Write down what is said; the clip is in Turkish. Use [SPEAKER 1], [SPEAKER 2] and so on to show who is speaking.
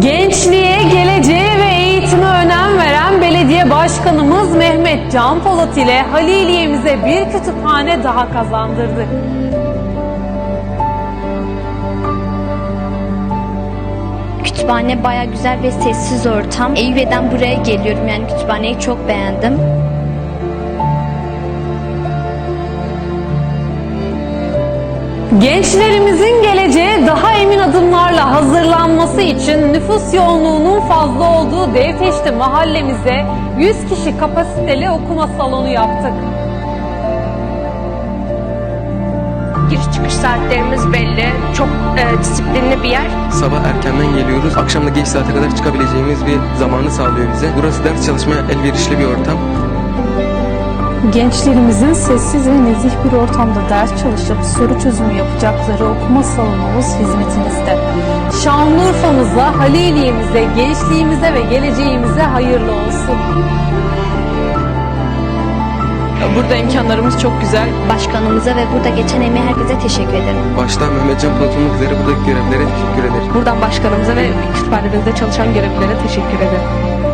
[SPEAKER 1] Gençliğe, geleceğe ve eğitime önem veren belediye başkanımız Mehmet Can Polat ile Haliliye'mize bir kütüphane daha kazandırdık.
[SPEAKER 2] Kütüphane baya güzel ve sessiz ortam. Eyüp'den buraya geliyorum yani kütüphaneyi çok beğendim.
[SPEAKER 1] Gençlerimizin geleceğe daha emin hazırlanması için nüfus yoğunluğunun fazla olduğu Devteşti mahallemize 100 kişi kapasiteli okuma salonu yaptık.
[SPEAKER 3] Giriş çıkış saatlerimiz belli. Çok e, disiplinli bir yer.
[SPEAKER 4] Sabah erkenden geliyoruz. Akşam da geç saate kadar çıkabileceğimiz bir zamanı sağlıyor bize. Burası ders çalışmaya elverişli bir ortam.
[SPEAKER 5] Gençlerimizin sessiz ve nezih bir ortamda ders çalışıp soru çözümü yapacakları okuma salonumuz hizmetinizde.
[SPEAKER 1] Şanlıurfa'mıza, Haliliye'mize, gençliğimize ve geleceğimize hayırlı olsun.
[SPEAKER 6] Burada imkanlarımız çok güzel.
[SPEAKER 2] Başkanımıza ve burada geçen emeği herkese teşekkür ederim.
[SPEAKER 4] Başta Mehmetcan Polat olmak üzere buradaki görevlilere teşekkür ederim.
[SPEAKER 3] Buradan başkanımıza ve kütüphanemizde çalışan görevlilere teşekkür ederim.